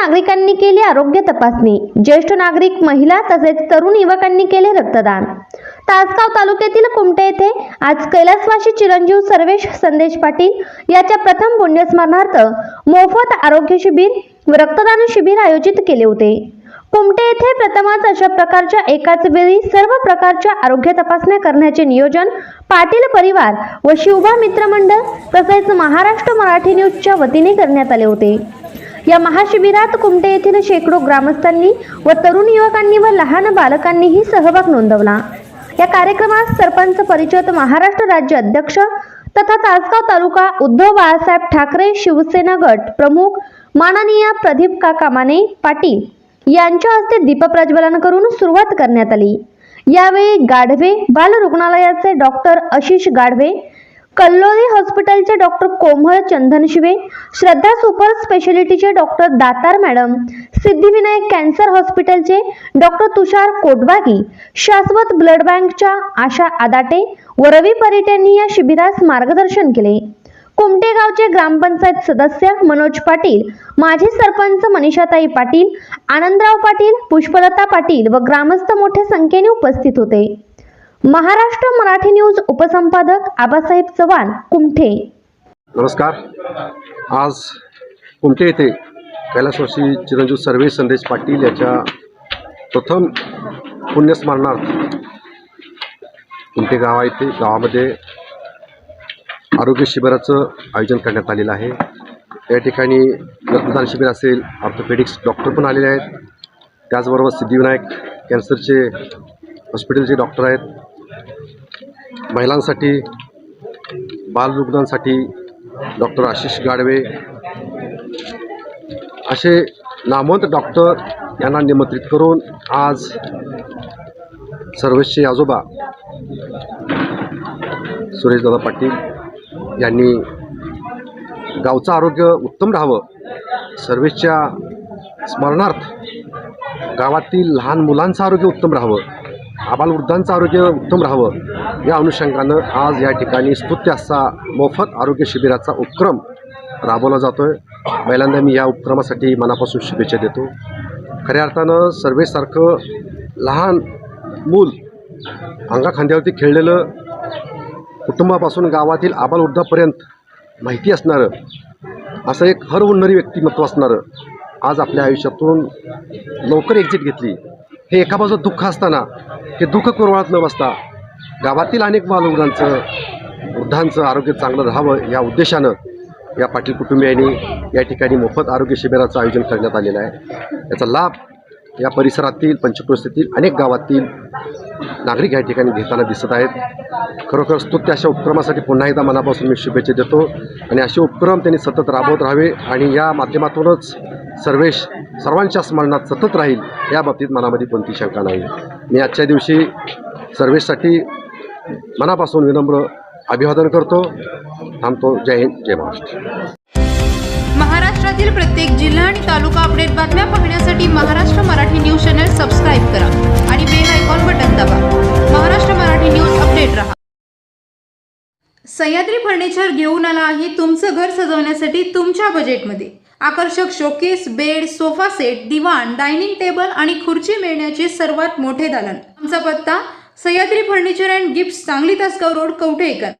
नागरिकांनी केली आरोग्य तपासणी. ज्येष्ठ नागरिक महिला तसेच तरुण युवकांनी केले रक्तदान. तासगाव तालुक्यातील कुमटे येथे आज कैलासवासी चिरंजीव सर्वेश संदेश पाटील याच्या प्रथम पुण्यस्मरणार्थ मोफत आरोग्य शिबिर व रक्तदान शिबिर आयोजित केले होते. कुमटे येथे प्रथमच अशा प्रकारच्या एकाच वेळी सर्व प्रकारच्या आरोग्य तपासण्या करण्याचे नियोजन पाटील परिवार व शिवभा मित्रमंडळ तसेच महाराष्ट्र मराठी न्यूजच्या वतीने करण्यात आले होते. या महाशिबिरात कुमटे येथील शेकडो ग्रामस्थांनी व तरुण युवकांनी व लहान बालकांनीही सहभाग नोंदवला. या कार्यक्रमात सरपंच परिषद महाराष्ट्र राज्य अध्यक्ष तथा तासगाव तालुका उद्धव बाळासाहेब ठाकरे शिवसेना गट प्रमुख माननीय प्रदीप काका माने पाटील यांच्या हस्ते दीपप्रज्वलन करून सुरुवात करण्यात आली. यावेळी गाढवे बाल रुग्णालयाचे डॉक्टर आशिष गाढवे कल्लोळी हॉस्पिटलचे doctor Komal Chandan Shive Shraddha super स्पेशालिटीचे doctor Datar madam Siddhivinayak cancer हॉस्पिटलचे डॉक्टर तुषार कोटबागी शाश्वत ब्लड बँकच्या आशा आदाटे व रवी परिटेंनी या शिबिरास मार्गदर्शन केले. कुमटेगावचे ग्रामपंचायत सदस्य मनोज पाटील माजी सरपंच मनीषाताई पाटील आनंदराव पाटील पुष्पलता पाटील व ग्रामस्थ मोठ्या संख्येने उपस्थित होते. महाराष्ट्र मराठी न्यूज उपसंपादक आबासाहेब चव्हाण कुमठे. नमस्कार. आज कुमठे येथे कैलासवासी चिरंजीव सर्वे संदेश पाटील याच्या प्रथम पुण्यस्मरणार्थ कुमठे गावा येथे गावामध्ये आरोग्य शिबिराचं आयोजन करण्यात आलेलं आहे. या ठिकाणी रक्तदान शिबिर असेल ऑर्थोपेडिक्स डॉक्टर पण आलेले आहेत. त्याचबरोबर सिद्धिविनायक कॅन्सरचे हॉस्पिटलचे डॉक्टर आहेत. महिलांसाठी बालरुग्णांसाठी डॉक्टर आशिष गाडवे असे नामवंत डॉक्टर यांना निमंत्रित करून आज सर्वेचे आजोबा सुरेशदादा पाटील यांनी गावचं आरोग्य उत्तम राहावं सर्वेच्या स्मरणार्थ गावातील लहान मुलांचं आरोग्य उत्तम राहावं आबालवृद्धांचं आरोग्य उत्तम राहावं या अनुषंगानं आज या ठिकाणी स्तुत्य असा मोफत आरोग्य शिबिराचा उपक्रम राबवला जातो आहे पहिल्यांदा मी या उपक्रमासाठी मनापासून शुभेच्छा देतो. खऱ्या अर्थानं सर्वेसारखं लहान मूल अंगाखांद्यावरती खेळलेलं कुटुंबापासून गावातील आबालवृद्धापर्यंत माहिती असणारं असं एक हर व्यक्तिमत्व असणारं आज आपल्या आयुष्यातून लवकर एक्झिट घेतली. हे एका बाजूला दुःख असताना हे दुःख कुरवाळत न बसता गावातील अनेक बालरुग्णांचं वृद्धांचं आरोग्य चांगलं राहावं या उद्देशानं या पाटील कुटुंबियांनी या ठिकाणी मोफत आरोग्य शिबिराचं आयोजन करण्यात आलेलं आहे. याचा लाभ या परिसरातील पंचक्रोशीतील अनेक गावातील नागरिक या ठिकाणी घेताना दिसत आहेत. खरोखर स्तुत्य अशा उपक्रमासाठी पुन्हा एकदा मनापासून मी शुभेच्छा देतो आणि असे उपक्रम त्यांनी सतत राबवत राहावे आणि या माध्यमातूनच सर्वेश सर्वांच्या स्मरणात सतत राहील या बाबतीत मनामध्ये कोणती शंका नाही. मी आजच्या दिवशी सर्वेसाठी मनापासून विनम्र अभिवादन करतो. थांबतो. जय हिंद जय महाराष्ट्र. महाराष्ट्रातील प्रत्येक जिल्हा आणि तालुका अपडेट बातम्या पाहण्यासाठी Maharashtra Marathi news channel subscribe करा आणि बेल आयकॉन बटन दाबा. महाराष्ट्र मराठी न्यूज अपडेट रहा. सह्याद्री फर्निचर घेऊन आला आहे तुमचं घर सजवण्यासाठी तुमच्या बजेटमध्ये आकर्षक शोकेस बेड सोफा सेट दिवाण डायनिंग टेबल आणि खुर्ची मिळण्याचे सर्वात मोठे दालन. आमचा पत्ता Sahyadri furniture and gift Sangli Tasgaon road Kavthekar.